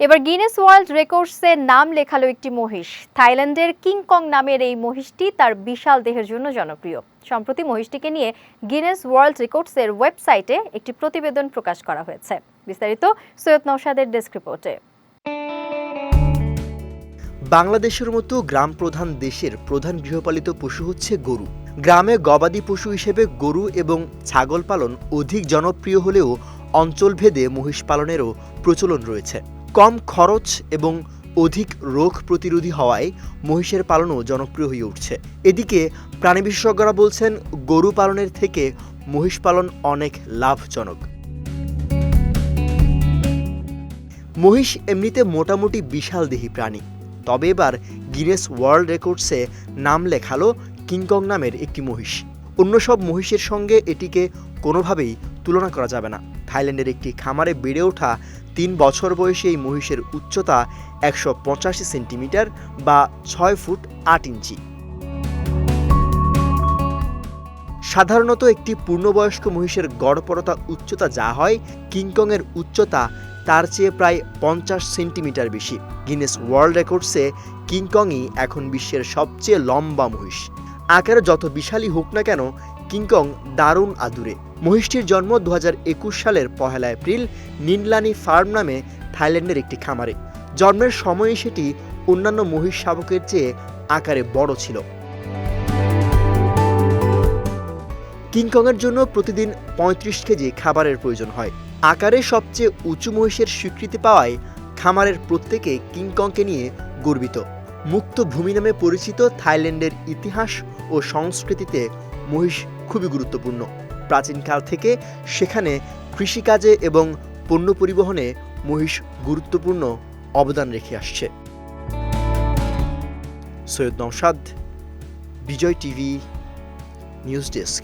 এবার Guinness world রেকর্ডসে নাম লেখালো একটি মহিষ। থাইল্যান্ডের কিংকং নামের এই মহিষটি তার বিশাল দেহের জন্য জনপ্রিয়। সম্প্রতি মহিষটিকে নিয়ে গিনেস ওয়ার্ল্ড রেকর্ডসের ওয়েবসাইটে একটি প্রতিবেদন প্রকাশ করা হয়েছে। বিস্তারিত সৈয়দ নৌসাদের ডেস্ক রিপোর্টে। বাংলাদেশের মতো গ্রাম প্রধান দেশের প্রধান গৃহপালিত পশু হচ্ছে গরু। গ্রামে গবাদি পশু হিসেবে গরু এবং ছাগল পালন অধিক জনপ্রিয় হলেও অঞ্চলভেদে মহিষ পালনেরও প্রচলন রয়েছে। কম খরচ এবং অধিক রোগ প্রতিরোধী হওয়ায় মহিষের পালনও জনপ্রিয় হয়ে উঠছে। এদিকে প্রাণী বিশেষজ্ঞরা বলছেন, গরু পালনের থেকে মহিষ পালন অনেক লাভজনক। মহিষ এমনিতে মোটামুটি বিশাল দেহী প্রাণী। তবে এবার গিনেস ওয়ার্ল্ড রেকর্ডসে নাম লেখালো কিংকং নামের একটি মহিষ। অন্য সব মহিষের সঙ্গে এটিকে কোনোভাবেই তুলনা করা যাবে না। থাইল্যান্ডের একটি খামারে বেড়ে ওঠা তিন বছর বয়সী এই মহিষের উচ্চতা একশো পঁচাশি সেন্টিমিটার বা ছয় ফুট আট ইঞ্চি। সাধারণত একটি পূর্ণবয়স্ক মহিষের গড়পরতা উচ্চতা যা হয় কিংকংয়ের উচ্চতা তার চেয়ে প্রায় পঞ্চাশ সেন্টিমিটার বেশি। গিনেস ওয়ার্ল্ড রেকর্ডসে কিংকংই এখন বিশ্বের সবচেয়ে লম্বা মহিষ। আকারে যত বিশালই হোক না কেন কিংকং দারুণ আদুরে। মহিষটির জন্ম দু হাজার একুশ সালের পহেলা এপ্রিল নিনলানি ফার্ম নামে থাইল্যান্ডের একটি খামারে। জন্মের সময়ে সেটি অন্যান্য মহিষ শাবকের চেয়ে আকারে বড় ছিল। কিংকংয়ের জন্য প্রতিদিন পঁয়ত্রিশ কেজি খাবারের প্রয়োজন হয়। আকারে সবচেয়ে উঁচু মহিষের স্বীকৃতি পাওয়ায় খামারের প্রত্যেকে কিংকংকে নিয়ে গর্বিত। মুক্ত ভূমি নামে পরিচিত থাইল্যান্ডের ইতিহাস ও সংস্কৃতিতে মহিষ খুবই গুরুত্বপূর্ণ। প্রাচীনকাল থেকে সেখানে কৃষিকাজে এবং পণ্য পরিবহনে মহিষ গুরুত্বপূর্ণ অবদান রেখে আসছে। Syed Naushad Bijoy TV, news desk.